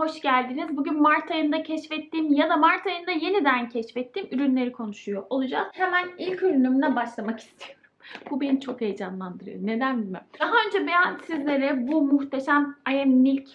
hoş geldiniz. Bugün Mart ayında keşfettiğim ya da Mart ayında yeniden keşfettiğim ürünleri konuşuyor olacağız. Hemen ilk ürünümle başlamak istiyorum. Bu beni çok heyecanlandırıyor. Neden bilmem. Daha önce ben sizlere bu muhteşem I Am Milk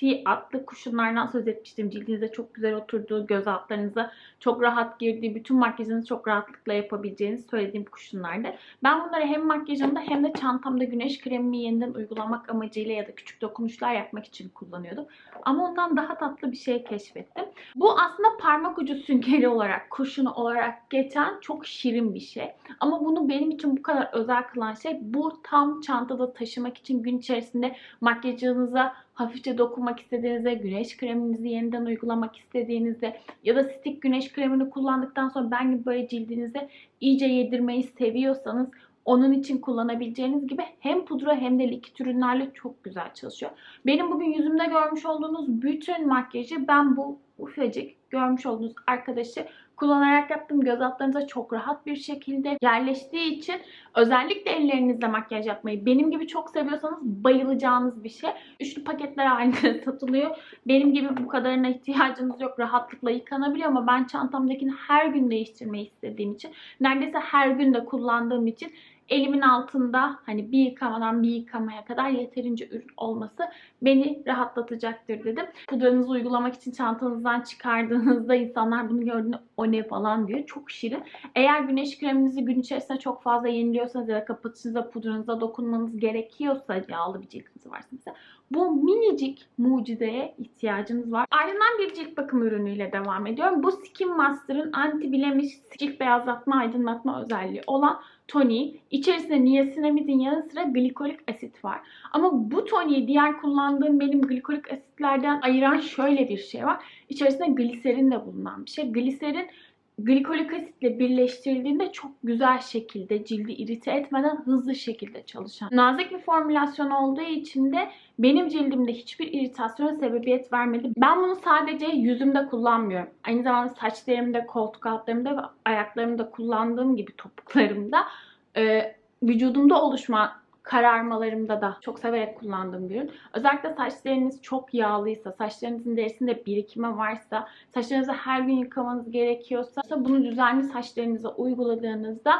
Tea adlı kuşunlardan söz etmiştim. Cildinize çok güzel oturduğu, göz altlarınıza çok rahat girdiği, bütün makyajınızı çok rahatlıkla yapabileceğinizi söylediğim kuşunlardı. Ben bunları hem makyajımda hem de çantamda güneş kremimi yeniden uygulamak amacıyla ya da küçük dokunuşlar yapmak için kullanıyordum. Ama ondan daha tatlı bir şey keşfettim. Bu aslında parmak ucu süngeri olarak, kurşunu olarak geçen çok şirin bir şey. Ama bunu benim için bu kadar özel kılan şey bu tam çantada taşımak için gün içerisinde makyajınıza hafifçe dokunmak istediğinizde, güneş kreminizi yeniden uygulamak istediğinizde ya da stick güneş kremini kullandıktan sonra ben gibi böyle cildinize iyice yedirmeyi seviyorsanız onun için kullanabileceğiniz gibi hem pudra hem de likit ürünlerle çok güzel çalışıyor. Benim bugün yüzümde görmüş olduğunuz bütün makyajı ben bu ufacık görmüş olduğunuz arkadaşı kullanarak yaptım. Göz altlarınıza çok rahat bir şekilde yerleştiği için özellikle ellerinizle makyaj yapmayı benim gibi çok seviyorsanız bayılacağınız bir şey. Üçlü paketler halinde satılıyor. Benim gibi bu kadarına ihtiyacınız yok. Rahatlıkla yıkanabiliyor ama ben çantamdakini her gün değiştirmeyi istediğim için neredeyse her gün de kullandığım için elimin altında hani bir yıkamadan bir yıkamaya kadar yeterince ürün olması beni rahatlatacaktır dedim. Pudranızı uygulamak için çantanızdan çıkardığınızda insanlar bunu gördüğünde o ne falan diyor. Çok şirin. Eğer güneş kreminizi gün içerisinde çok fazla yeniliyorsanız ya da kapatıcınıza pudranıza dokunmanız gerekiyorsa yağlı bir cildiniz varsa mesela bu minicik mucizeye ihtiyacınız var. Ardından bir cilt bakım ürünüyle devam ediyorum. Bu Skin Master'ın anti bilemiş cilt beyazlatma aydınlatma özelliği olan toniği. İçerisinde niasinamidin yanı sıra glikolik asit var. Ama bu toniği diğer kullandığım benim glikolik asitlerden ayıran şöyle bir şey var. İçerisinde gliserin de bulunan bir şey. Gliserin glikolik asitle birleştirildiğinde çok güzel şekilde cildi irite etmeden hızlı şekilde çalışan nazik bir formülasyon olduğu için de benim cildimde hiçbir iritasyona sebebiyet vermedi. Ben bunu sadece yüzümde kullanmıyorum. Aynı zamanda saçlarımda, koltuk altlarımda ve ayaklarımda kullandığım gibi topuklarımda e, vücudumda oluşma kararmalarımda da çok severek kullandığım bir ürün. Özellikle saçlarınız çok yağlıysa, saçlarınızın derisinde birikimi varsa, saçlarınızı her gün yıkamanız gerekiyorsa bunu düzenli saçlarınıza uyguladığınızda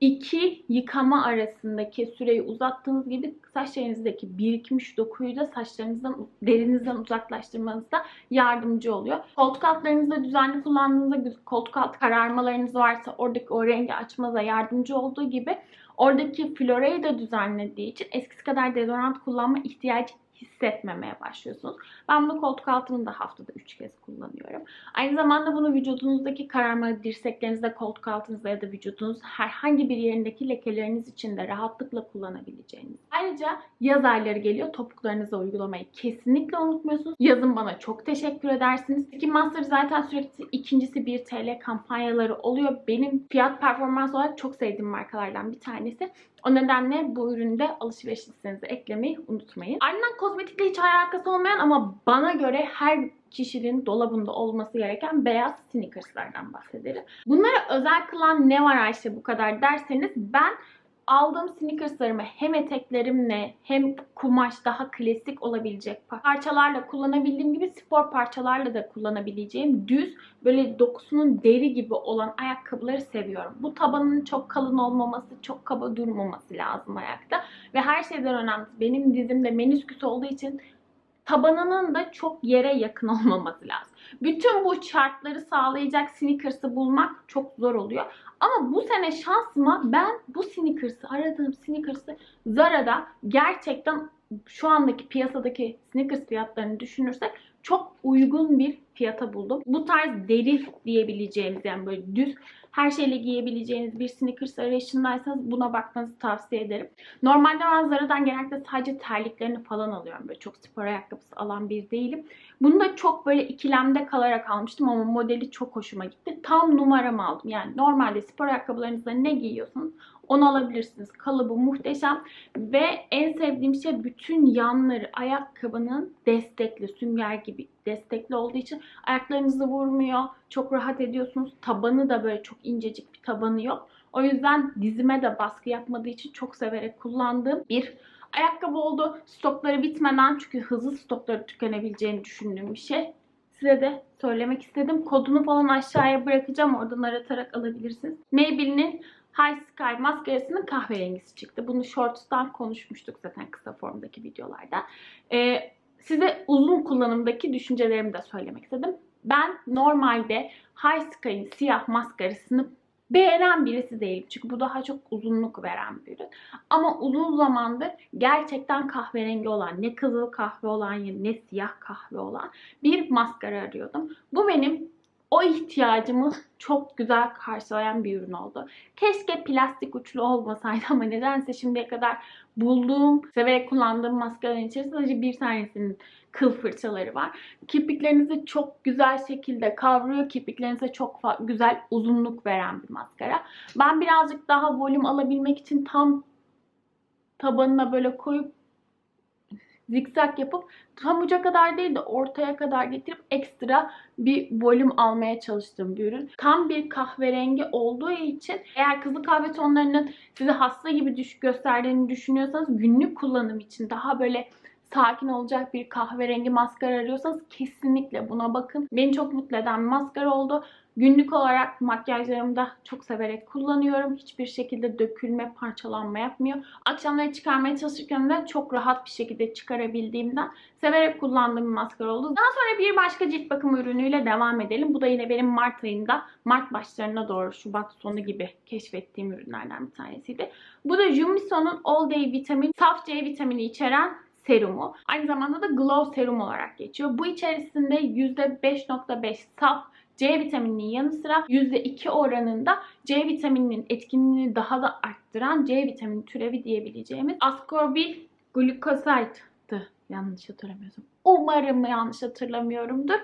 iki yıkama arasındaki süreyi uzattığınız gibi saçlarınızdaki birikmiş dokuyu da saçlarınızdan, derinizden uzaklaştırmanızda yardımcı oluyor. Koltuk altlarınızda düzenli kullandığınızda koltuk altı kararmalarınız varsa oradaki o rengi açmanıza yardımcı olduğu gibi oradaki florayı da düzenlediği için eskisi kadar deodorant kullanma ihtiyacı hissetmemeye başlıyorsunuz. Ben bunu koltuk altımı da haftada 3 kez kullanıyorum. Aynı zamanda bunu vücudunuzdaki kararma dirseklerinizde, koltuk altınızda ya da vücudunuz herhangi bir yerindeki lekeleriniz için de rahatlıkla kullanabileceğiniz. Ayrıca yaz ayları geliyor. Topuklarınıza uygulamayı kesinlikle unutmuyorsunuz. Yazın bana çok teşekkür edersiniz. Skin Master zaten sürekli ikincisi 1 TL kampanyaları oluyor. Benim fiyat performans olarak çok sevdiğim markalardan bir tanesi. O nedenle bu üründe alışveriş listenize eklemeyi unutmayın. Ardından kozmetikle hiç alakası olmayan ama bana göre her kişinin dolabında olması gereken beyaz sneakerslardan bahsedelim. Bunlara özel kılan ne var Ayşe bu kadar derseniz ben aldığım sneakerslarımı hem eteklerimle hem kumaş daha klasik olabilecek parçalarla kullanabildiğim gibi spor parçalarla da kullanabileceğim düz böyle dokusunun deri gibi olan ayakkabıları seviyorum. Bu tabanının çok kalın olmaması, çok kaba durmaması lazım ayakta. Ve her şeyden önemlisi benim dizimde menisküs olduğu için tabanının da çok yere yakın olmaması lazım. Bütün bu şartları sağlayacak sneakers'ı bulmak çok zor oluyor. Ama bu sene şansıma ben bu sneakers'ı aradığım sneakers'ı Zara'da gerçekten şu andaki piyasadaki sneakers fiyatlarını düşünürsek çok uygun bir fiyata buldum. Bu tarz deri diyebileceğimiz yani böyle düz her şeyle giyebileceğiniz bir sneakers arayışındaysanız buna bakmanızı tavsiye ederim. Normalde ben Zara'dan genellikle sadece terliklerini falan alıyorum. Böyle çok spor ayakkabısı alan bir değilim. Bunu da çok böyle ikilemde kalarak almıştım ama modeli çok hoşuma gitti. Tam numaramı aldım. Yani normalde spor ayakkabılarınızda ne giyiyorsanız onu alabilirsiniz. Kalıbı muhteşem ve en sevdiğim şey bütün yanları ayakkabının destekli, sünger gibi destekli olduğu için ayaklarınızı vurmuyor. Çok rahat ediyorsunuz. Tabanı da böyle çok incecik bir tabanı yok. O yüzden dizime de baskı yapmadığı için çok severek kullandığım bir Ayakkabı oldu. Stokları bitmeden çünkü hızlı stokları tükenebileceğini düşündüğüm bir şey. Size de söylemek istedim. Kodunu falan aşağıya bırakacağım. Oradan aratarak alabilirsiniz. Maybelline'in High Sky maskarasının kahverengisi çıktı. Bunu Shorts'tan konuşmuştuk zaten kısa formdaki videolarda. Ee, size uzun kullanımdaki düşüncelerimi de söylemek istedim. Ben normalde High Sky'ın siyah maskarasını beğenen birisi değilim. Çünkü bu daha çok uzunluk veren bir ürün. Ama uzun zamandır gerçekten kahverengi olan, ne kızıl kahve olan ne siyah kahve olan bir maskara arıyordum. Bu benim o ihtiyacımı çok güzel karşılayan bir ürün oldu. Keşke plastik uçlu olmasaydı ama nedense şimdiye kadar bulduğum, severek kullandığım maskaraların içerisinde sadece bir tanesinin kıl fırçaları var. Kirpiklerinizi çok güzel şekilde kavruyor. Kirpiklerinize çok güzel uzunluk veren bir maskara. Ben birazcık daha volüm alabilmek için tam tabanına böyle koyup zikzak yapıp tam uca kadar değil de ortaya kadar getirip ekstra bir volüm almaya çalıştığım bir ürün. Tam bir kahverengi olduğu için eğer kızıl kahve tonlarının sizi hasta gibi düş gösterdiğini düşünüyorsanız günlük kullanım için daha böyle sakin olacak bir kahverengi maskara arıyorsanız kesinlikle buna bakın. Beni çok mutlu eden bir maskara oldu. Günlük olarak makyajlarımda çok severek kullanıyorum. Hiçbir şekilde dökülme, parçalanma yapmıyor. Akşamları çıkarmaya çalışırken de çok rahat bir şekilde çıkarabildiğimden severek kullandığım bir maskara oldu. Daha sonra bir başka cilt bakım ürünüyle devam edelim. Bu da yine benim Mart ayında, Mart başlarına doğru Şubat sonu gibi keşfettiğim ürünlerden bir tanesiydi. Bu da Jumison'un All Day Vitamin, saf C vitamini içeren serumu. Aynı zamanda da Glow serum olarak geçiyor. Bu içerisinde %5.5 saf C vitamininin yanı sıra %2 oranında C vitamininin etkinliğini daha da arttıran C vitamini türevi diyebileceğimiz ascorbil glukosit'tı. Yanlış hatırlamıyorsam. Umarım yanlış hatırlamıyorumdur.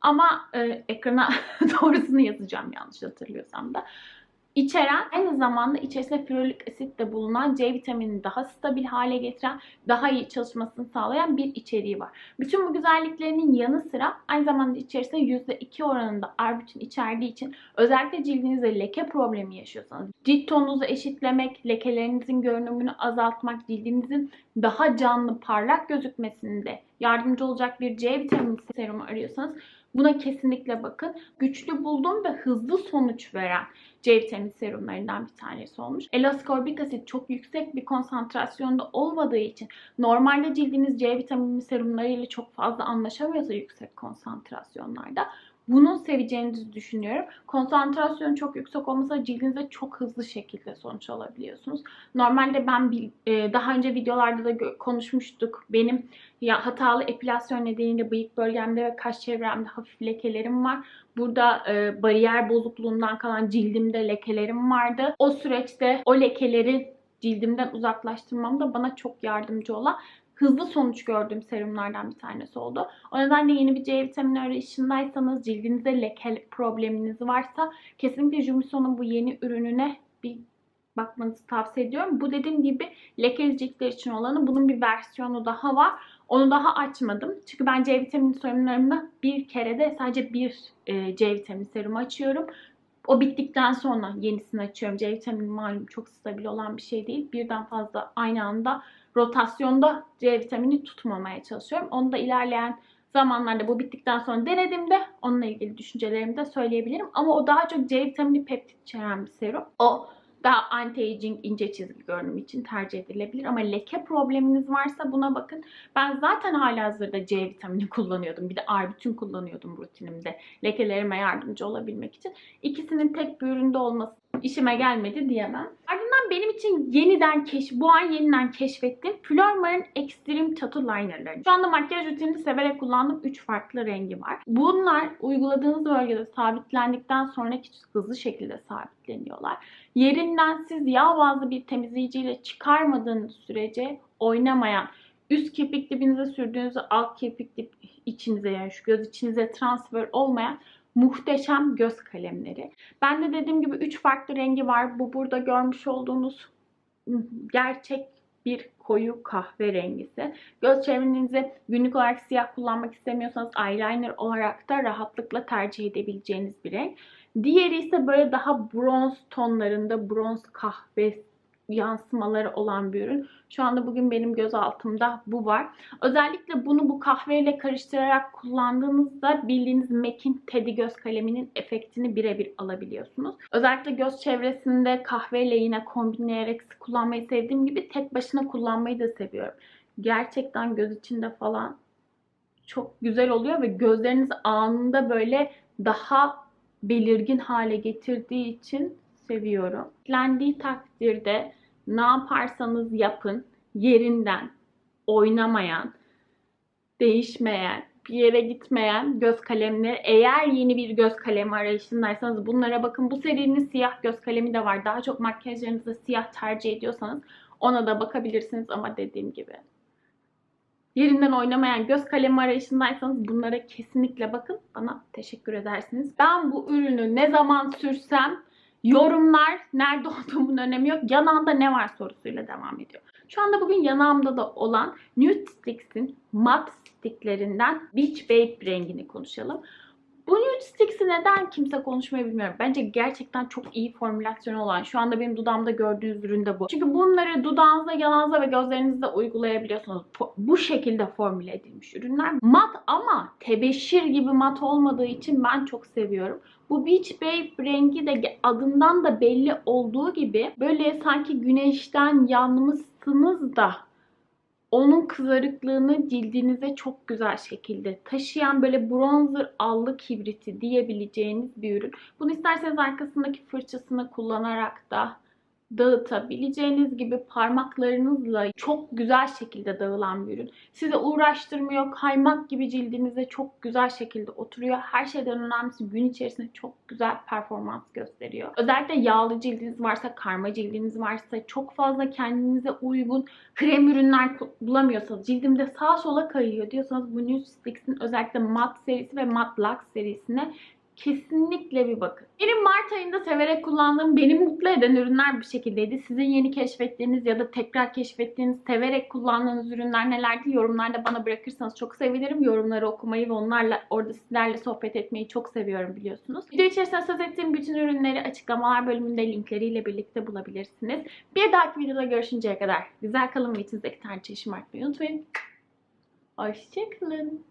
Ama e, ekrana doğrusunu yazacağım yanlış hatırlıyorsam da içeren aynı zamanda içerisinde ferulik asit de bulunan C vitaminini daha stabil hale getiren, daha iyi çalışmasını sağlayan bir içeriği var. Bütün bu güzelliklerinin yanı sıra aynı zamanda içerisinde %2 oranında arbutin içerdiği için özellikle cildinizde leke problemi yaşıyorsanız, cilt tonunuzu eşitlemek, lekelerinizin görünümünü azaltmak, cildinizin daha canlı, parlak gözükmesinde yardımcı olacak bir C vitamini serumu arıyorsanız Buna kesinlikle bakın. Güçlü buldum ve hızlı sonuç veren C vitamini serumlarından bir tanesi olmuş. L-askorbik asit çok yüksek bir konsantrasyonda olmadığı için normalde cildiniz C vitamini serumlarıyla çok fazla anlaşamıyorsa yüksek konsantrasyonlarda bunu seveceğinizi düşünüyorum. Konsantrasyon çok yüksek olmasa cildinize çok hızlı şekilde sonuç alabiliyorsunuz. Normalde ben bir, e, daha önce videolarda da konuşmuştuk. Benim ya hatalı epilasyon nedeniyle bıyık bölgemde ve kaş çevremde hafif lekelerim var. Burada e, bariyer bozukluğundan kalan cildimde lekelerim vardı. O süreçte o lekeleri cildimden uzaklaştırmam da bana çok yardımcı olan hızlı sonuç gördüğüm serumlardan bir tanesi oldu. O nedenle yeni bir C vitamini arayışındaysanız, cildinizde leke probleminiz varsa kesinlikle Jumison'un bu yeni ürününe bir bakmanızı tavsiye ediyorum. Bu dediğim gibi lekeli ciltler için olanı. Bunun bir versiyonu daha var. Onu daha açmadım. Çünkü ben C vitamini serumlarımda bir kere de sadece bir e, C vitamini serumu açıyorum. O bittikten sonra yenisini açıyorum. C vitamini malum çok stabil olan bir şey değil. Birden fazla aynı anda rotasyonda C vitamini tutmamaya çalışıyorum. Onu da ilerleyen zamanlarda bu bittikten sonra denediğimde onunla ilgili düşüncelerimi de söyleyebilirim. Ama o daha çok C vitamini peptit içeren bir serum. O daha anti-aging ince çizgi görünüm için tercih edilebilir. Ama leke probleminiz varsa buna bakın. Ben zaten hala hazırda C vitamini kullanıyordum. Bir de arbutin kullanıyordum rutinimde. Lekelerime yardımcı olabilmek için. İkisinin tek bir üründe olması işime gelmedi diyemem. Ardından benim için yeniden keş, bu ay yeniden keşfettiğim Flormar'ın Extreme Tattoo Liner'ları. Şu anda makyaj rutininde severek kullandığım 3 farklı rengi var. Bunlar uyguladığınız bölgede sabitlendikten sonra hızlı şekilde sabitleniyorlar. Yerinden siz yağ bazlı bir temizleyiciyle çıkarmadığınız sürece oynamayan, üst kirpik dibinize sürdüğünüzde alt kirpik dip içinize yani şu göz içinize transfer olmayan muhteşem göz kalemleri. Ben de dediğim gibi 3 farklı rengi var. Bu burada görmüş olduğunuz gerçek bir koyu kahve rengisi. Göz çevrenizi günlük olarak siyah kullanmak istemiyorsanız eyeliner olarak da rahatlıkla tercih edebileceğiniz bir renk. Diğeri ise böyle daha bronz tonlarında bronz kahve yansımaları olan bir ürün. Şu anda bugün benim göz altımda bu var. Özellikle bunu bu kahveyle karıştırarak kullandığınızda bildiğiniz MAC'in Teddy göz kaleminin efektini birebir alabiliyorsunuz. Özellikle göz çevresinde kahveyle yine kombinleyerek kullanmayı sevdiğim gibi tek başına kullanmayı da seviyorum. Gerçekten göz içinde falan çok güzel oluyor ve gözleriniz anında böyle daha belirgin hale getirdiği için seviyorum. Eklendiği takdirde ne yaparsanız yapın yerinden oynamayan, değişmeyen, bir yere gitmeyen göz kalemleri. Eğer yeni bir göz kalemi arayışındaysanız bunlara bakın. Bu serinin siyah göz kalemi de var. Daha çok makyajlarınızda siyah tercih ediyorsanız ona da bakabilirsiniz ama dediğim gibi yerinden oynamayan göz kalemi arayışındaysanız bunlara kesinlikle bakın. Bana teşekkür edersiniz. Ben bu ürünü ne zaman sürsem yorumlar nerede olduğumun önemi yok. Yanağında ne var sorusuyla devam ediyor. Şu anda bugün yanağımda da olan Nude Sticks'in mat sticklerinden Beach Babe rengini konuşalım. Bu Nude neden kimse konuşmayı bilmiyorum. Bence gerçekten çok iyi formülasyonu olan. Şu anda benim dudağımda gördüğünüz ürün de bu. Çünkü bunları dudağınıza, yanağınıza ve gözlerinizde uygulayabiliyorsunuz. Bu şekilde formüle edilmiş ürünler. Mat ama tebeşir gibi mat olmadığı için ben çok seviyorum. Bu Beach Babe rengi de adından da belli olduğu gibi böyle sanki güneşten yanmışsınız da onun kızarıklığını cildinize çok güzel şekilde taşıyan böyle bronzer allık hibriti diyebileceğiniz bir ürün. Bunu isterseniz arkasındaki fırçasını kullanarak da dağıtabileceğiniz gibi parmaklarınızla çok güzel şekilde dağılan bir ürün. Size uğraştırmıyor, kaymak gibi cildinize çok güzel şekilde oturuyor. Her şeyden önemlisi gün içerisinde çok güzel performans gösteriyor. Özellikle yağlı cildiniz varsa, karma cildiniz varsa, çok fazla kendinize uygun krem ürünler bulamıyorsanız, cildimde sağa sola kayıyor diyorsanız bu Nude Sticks'in özellikle mat serisi ve mat Lux serisine kesinlikle bir bakın. Benim Mart ayında severek kullandığım, beni mutlu eden ürünler bu şekildeydi. Sizin yeni keşfettiğiniz ya da tekrar keşfettiğiniz, severek kullandığınız ürünler nelerdi? Yorumlarda bana bırakırsanız çok sevinirim. Yorumları okumayı ve onlarla orada sizlerle sohbet etmeyi çok seviyorum biliyorsunuz. Video içerisinde söz ettiğim bütün ürünleri açıklamalar bölümünde linkleriyle birlikte bulabilirsiniz. Bir dahaki videoda görüşünceye kadar güzel kalın ve içinizdeki tarçı şımartmayı unutmayın. Hoşçakalın.